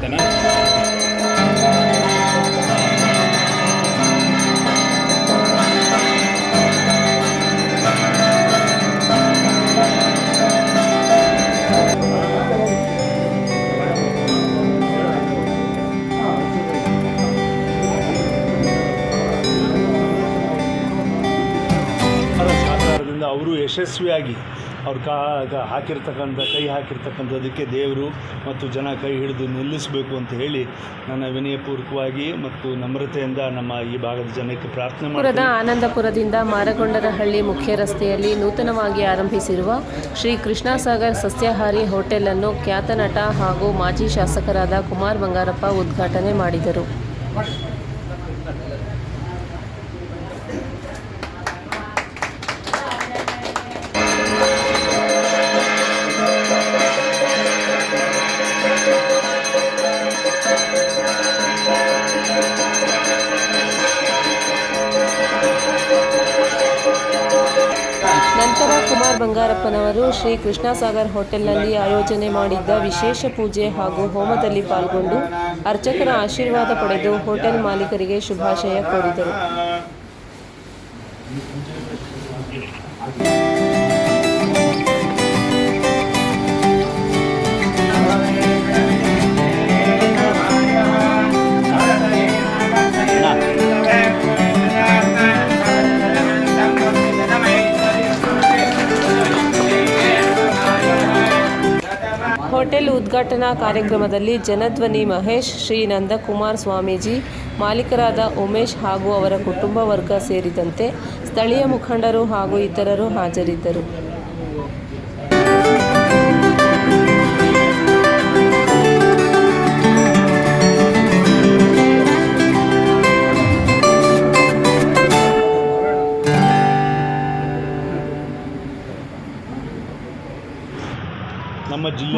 ಆಯ್ತಾನಾ ಅವರ ಸಹಕಾರದಿಂದ ಅವರು ಯಶಸ್ವಿಯಾಗಿ ಅವ್ರು ಕಾ ಹಾಕಿರ್ತಕ್ಕಂಥ, ಕೈ ಹಾಕಿರ್ತಕ್ಕಂಥದ್ದಕ್ಕೆ ದೇವರು ಮತ್ತು ಜನ ಕೈ ಹಿಡಿದು ನಿಲ್ಲಿಸಬೇಕು ಅಂತ ಹೇಳಿ ನನ್ನ ವಿನಯಪೂರ್ವಕವಾಗಿ ಮತ್ತು ನಮ್ರತೆಯಿಂದ ನಮ್ಮ ಈ ಭಾಗದ ಜನಕ್ಕೆ ಪ್ರಾರ್ಥನೆ ಮಾಡ್ತೀನಿ. ಆನಂದಪುರದಿಂದ ಮಾರಗೊಂಡನಹಳ್ಳಿ ಮುಖ್ಯ ರಸ್ತೆಯಲ್ಲಿ ನೂತನವಾಗಿ ಆರಂಭಿಸಿರುವ ಶ್ರೀ ಕೃಷ್ಣಸಾಗರ್ ಸಸ್ಯಾಹಾರಿ ಹೋಟೆಲ್ ಅನ್ನು ಖ್ಯಾತ ನಟ ಹಾಗೂ ಮಾಜಿ ಶಾಸಕರಾದ ಕುಮಾರ್ ಬಂಗಾರಪ್ಪ ಉದ್ಘಾಟನೆ ಮಾಡಿದರು. ನಂತರ ಕುಮಾರ್ ಬಂಗಾರಪ್ಪನವರು ಶ್ರೀ ಕೃಷ್ಣಸಾಗರ್ ಹೋಟೆಲ್ನಲ್ಲಿ ಆಯೋಜನೆ ಮಾಡಿದ್ದ ವಿಶೇಷ ಪೂಜೆ ಹಾಗೂ ಹೋಮದಲ್ಲಿ ಪಾಲ್ಗೊಂಡು ಅರ್ಚಕರ ಆಶೀರ್ವಾದ ಪಡೆದು ಹೋಟೆಲ್ ಮಾಲೀಕರಿಗೆ ಶುಭಾಶಯ ಕೋರಿದರು. ಉದ್ಘಾಟನಾ ಕಾರ್ಯಕ್ರಮದಲ್ಲಿ ಜನಧ್ವನಿ ಮಹೇಶ್ ಶ್ರೀ ನಂದಕುಮಾರ್ ಸ್ವಾಮೀಜಿ, ಮಾಲೀಕರಾದ ಉಮೇಶ್ ಹಾಗೂ ಅವರ ಕುಟುಂಬ ವರ್ಗ ಸೇರಿದಂತೆ ಸ್ಥಳೀಯ ಮುಖಂಡರು ಹಾಗೂ ಇತರರು ಹಾಜರಿದ್ದರು.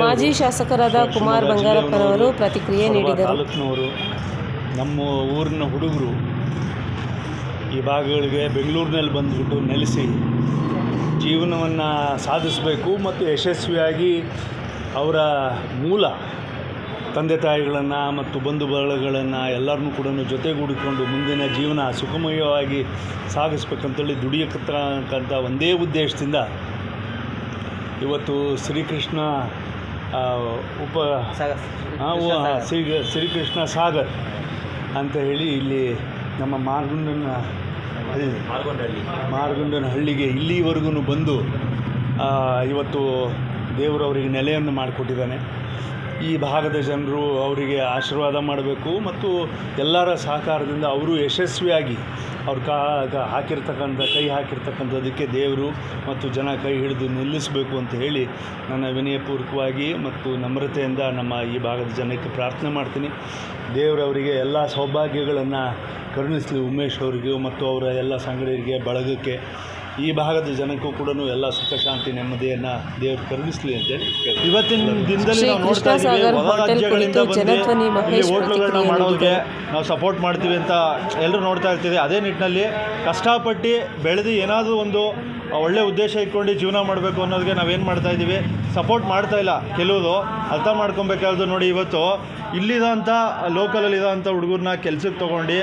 ಮಾಜಿ ಶಾಸಕರಾದ ಕುಮಾರ್ ಬಂಗಾರಪ್ಪನವರು ಪ್ರತಿಕ್ರಿಯೆ ನೀಡಿದರು. ತಾಲೂಕಿನವರು ನಮ್ಮ ಊರಿನ ಹುಡುಗರು ಈ ಭಾಗಗಳಿಗೆ ಬೆಂಗಳೂರಿನಲ್ಲಿ ಬಂದುಬಿಟ್ಟು ನೆಲೆಸಿ ಜೀವನವನ್ನು ಸಾಧಿಸಬೇಕು ಮತ್ತು ಯಶಸ್ವಿಯಾಗಿ ಅವರ ಮೂಲ ತಂದೆ ತಾಯಿಗಳನ್ನು ಮತ್ತು ಬಂಧು ಬಳಗಗಳನ್ನು ಎಲ್ಲರನ್ನೂ ಕೂಡ ಜೊತೆಗೂಡಿಕೊಂಡು ಮುಂದಿನ ಜೀವನ ಸುಖಮಯವಾಗಿ ಸಾಗಿಸ್ಬೇಕಂತೇಳಿ ದುಡಿಯಕ್ಕಂಥ ಒಂದೇ ಉದ್ದೇಶದಿಂದ ಇವತ್ತು ಶ್ರೀಕೃಷ್ಣ ಉಪ ಶ್ರೀ ಶ್ರೀಕೃಷ್ಣ ಸಾಗರ್ ಅಂತ ಹೇಳಿ ಇಲ್ಲಿ ನಮ್ಮ ಮಾರ್ಗುಂಡನ ಹಳ್ಳಿ ಮಾರ್ಗುಂಡನ ಹಳ್ಳಿಗೆ ಇಲ್ಲಿವರೆಗೂ ಬಂದು ಆ, ಇವತ್ತು ದೇವರವರಿಗೆ ನೆಲೆಯನ್ನು ಮಾಡಿಕೊಟ್ಟಿದ್ದಾನೆ. ಈ ಭಾಗದ ಜನರು ಅವರಿಗೆ ಆಶೀರ್ವಾದ ಮಾಡಬೇಕು ಮತ್ತು ಎಲ್ಲರ ಸಹಕಾರದಿಂದ ಅವರು ಯಶಸ್ವಿಯಾಗಿ ಅವ್ರು ಕಾ ಹಾಕಿರ್ತಕ್ಕಂಥ ಕೈ ಹಾಕಿರ್ತಕ್ಕಂಥದಕ್ಕೆ ದೇವರು ಮತ್ತು ಜನ ಕೈ ಹಿಡಿದು ನಿಲ್ಲಿಸಬೇಕು ಅಂತ ಹೇಳಿ ನನ್ನ ವಿನಯಪೂರ್ವಕವಾಗಿ ಮತ್ತು ನಮ್ರತೆಯಿಂದ ನಮ್ಮ ಈ ಭಾಗದ ಜನಕ್ಕೆ ಪ್ರಾರ್ಥನೆ ಮಾಡ್ತೀನಿ. ದೇವರವರಿಗೆ ಎಲ್ಲ ಸೌಭಾಗ್ಯಗಳನ್ನು ಕರುಣಿಸಲಿ ಉಮೇಶ್ ಅವರಿಗೂ ಮತ್ತು ಅವರ ಎಲ್ಲ ಸಂಗಡಿಗರಿಗೆ ಬಳಗಕ್ಕೆ. ಈ ಭಾಗದ ಜನಕ್ಕೂ ಕೂಡ ಎಲ್ಲ ಸುಖ ಶಾಂತಿ ನೆಮ್ಮದಿಯನ್ನು ದೇವರು ಕರುಣಿಸಲಿ ಅಂತೇಳಿ. ಇವತ್ತಿನ ದಿನದಲ್ಲಿ ನಾವು ನೋಡ್ತಾ ಇದ್ದೀವಿ ಹೋಟ್ಲುಗಳನ್ನ ಮಾಡೋದಕ್ಕೆ ನಾವು ಸಪೋರ್ಟ್ ಮಾಡ್ತೀವಿ ಅಂತ ಎಲ್ಲರೂ ನೋಡ್ತಾ ಇರ್ತೀವಿ ಅದೇ ನಿಟ್ಟಿನಲ್ಲಿ ಕಷ್ಟಪಟ್ಟು ಬೆಳೆದು ಏನಾದರೂ ಒಂದು ಒಳ್ಳೆ ಉದ್ದೇಶ ಇಟ್ಕೊಂಡು ಜೀವನ ಮಾಡಬೇಕು ಅನ್ನೋದಕ್ಕೆ ನಾವೇನು ಮಾಡ್ತಾ ಇದ್ದೀವಿ? ಸಪೋರ್ಟ್ ಮಾಡ್ತಾ ಇಲ್ಲ. ಕೆಲವರು ಅರ್ಥ ಮಾಡ್ಕೊಬೇಕಾದ್ರು ನೋಡಿ ಇವತ್ತು ಇಲ್ಲಿರೋಂಥ ಲೋಕಲಲ್ಲಿ ಇರೋಂಥ ಹುಡುಗರನ್ನ ಕೆಲ್ಸಕ್ಕೆ ತೊಗೊಂಡು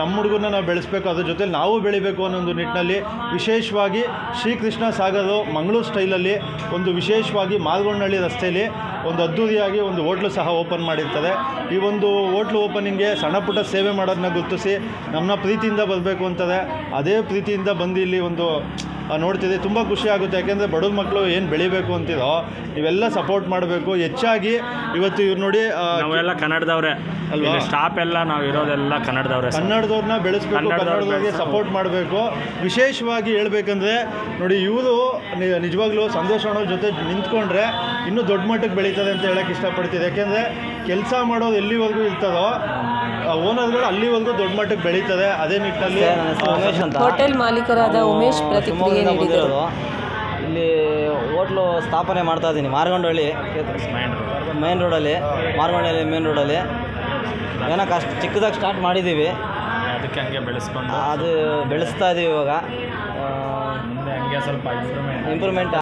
ನಮ್ಮ ಹುಡುಗರನ್ನ ನಾವು ಬೆಳೆಸ್ಬೇಕು, ಅದ್ರ ಜೊತೆಲಿ ನಾವು ಬೆಳಿಬೇಕು ಅನ್ನೋ ಒಂದು ನಿಟ್ಟಿನಲ್ಲಿ ವಿಶೇಷವಾಗಿ ಶ್ರೀಕೃಷ್ಣ ಸಾಗರು ಮಂಗಳೂರು ಸ್ಟೈಲಲ್ಲಿ ಒಂದು ವಿಶೇಷವಾಗಿ ಮಾಲ್ಗೊಂಡಹಳ್ಳಿ ರಸ್ತೆಯಲ್ಲಿ ಒಂದು ಅದ್ದೂರಿಯಾಗಿ ಒಂದು ಹೋಟ್ಲು ಸಹ ಓಪನ್ ಮಾಡಿರ್ತದೆ. ಈ ಒಂದು ಹೋಟ್ಲು ಓಪನಿಂಗ್ಗೆ ಸಣ್ಣ ಪುಟ್ಟ ಸೇವೆ ಮಾಡೋದನ್ನ ಗುರುತಿಸಿ ನಮ್ಮನ್ನ ಪ್ರೀತಿಯಿಂದ ಬರಬೇಕು ಅಂತಾರೆ ಅದೇ ಪ್ರೀತಿಯಿಂದ ಬಂದು ಇಲ್ಲಿ ಒಂದು ನೋಡ್ತಿದ್ದೆ ತುಂಬ ಖುಷಿ ಆಗುತ್ತೆ. ಯಾಕೆಂದರೆ ಬಡವ್ರ ಮಕ್ಕಳು ಏನು ಬೆಳಿಬೇಕು ಅಂತಿದೋ ನೀವೆಲ್ಲ ಸಪೋರ್ಟ್ ಮಾಡಬೇಕು. ಹೆಚ್ಚಾಗಿ ಇವತ್ತು ಇವ್ರು ನೋಡಿ ನಾವೆಲ್ಲ ಕನ್ನಡದವ್ರೆ. ಅಲ್ವಾ? ಸ್ಟಾಪ್ ಎಲ್ಲ ನಾವು ಇರೋದೆಲ್ಲ ಕನ್ನಡದವ್ರೆ. ಕನ್ನಡದವ್ರನ್ನ ಬೆಳೆಸ್ಬೇಕು ಕನ್ನಡದವ್ರ ಕನ್ನಡದವ್ರಿಗೆ ಸಪೋರ್ಟ್ ಮಾಡಬೇಕು. ವಿಶೇಷವಾಗಿ ಹೇಳ್ಬೇಕಂದ್ರೆ ನೋಡಿ ಇವರು ನಿಜವಾಗ್ಲೂ ಸಂತೋಷ್ ಅಣ್ಣವ್ರ ಜೊತೆ ನಿಂತ್ಕೊಂಡ್ರೆ ಇನ್ನೂ ದೊಡ್ಡ ಮಟ್ಟಕ್ಕೆ ಬೆಳೀತದೆ ಅಂತ ಹೇಳಕ್ಕೆ ಇಷ್ಟಪಡ್ತಿದೆ ಯಾಕೆಂದರೆ ಕೆಲಸ ಮಾಡೋದು ಎಲ್ಲಿವರೆಗೂ ಇರ್ತದೋ ಓನರ್ಗಳು ಅಲ್ಲಿವರೆಗೂ ದೊಡ್ಡ ಮಟ್ಟಕ್ಕೆ ಬೆಳೀತದೆ ಅದೇ ನಿಟ್ಟಿನಲ್ಲಿ ಉಮೇಶ್ ಅಂತ. ಹೋಟೆಲ್ ಮಾಲೀಕರಾದ ಉಮೇಶ್ ಪ್ರತಿಕ್ರಿಯೆ ಶಿವಮೊಗ್ಗದಿಂದ ನೀಡಿದರು ಬಂದಿರೋದು. ಇಲ್ಲಿ ಹೋಟ್ಲು ಸ್ಥಾಪನೆ ಮಾಡ್ತಾ ಇದ್ದೀನಿ ಮಾರ್ಗೊಂಡಹಳ್ಳಿ. ರೋಡ್. ಮೇನ್ ರೋಡಲ್ಲಿ ಮಾರ್ಗೊಂಡಹಳ್ಳಿ ಮೇನ್ ರೋಡಲ್ಲಿ ಏನೋ ಕಷ್ಟ ಚಿಕ್ಕದಾಗಿ ಸ್ಟಾರ್ಟ್ ಮಾಡಿದ್ದೀವಿ. ಅದಕ್ಕೆ ಹಂಗೆ ಬೆಳೆಸ್ಕೊಂಡು. ಅದು ಬೆಳೆಸ್ತಾ ಇದ್ದೀವಿ ಇವಾಗ. ಮುಂದೆ ಹಂಗೆ ಸ್ವಲ್ಪ ಇಂಪ್ರೂವ್ಮೆಂಟ್ ಇಂಪ್ರೂವ್ಮೆಂಟ್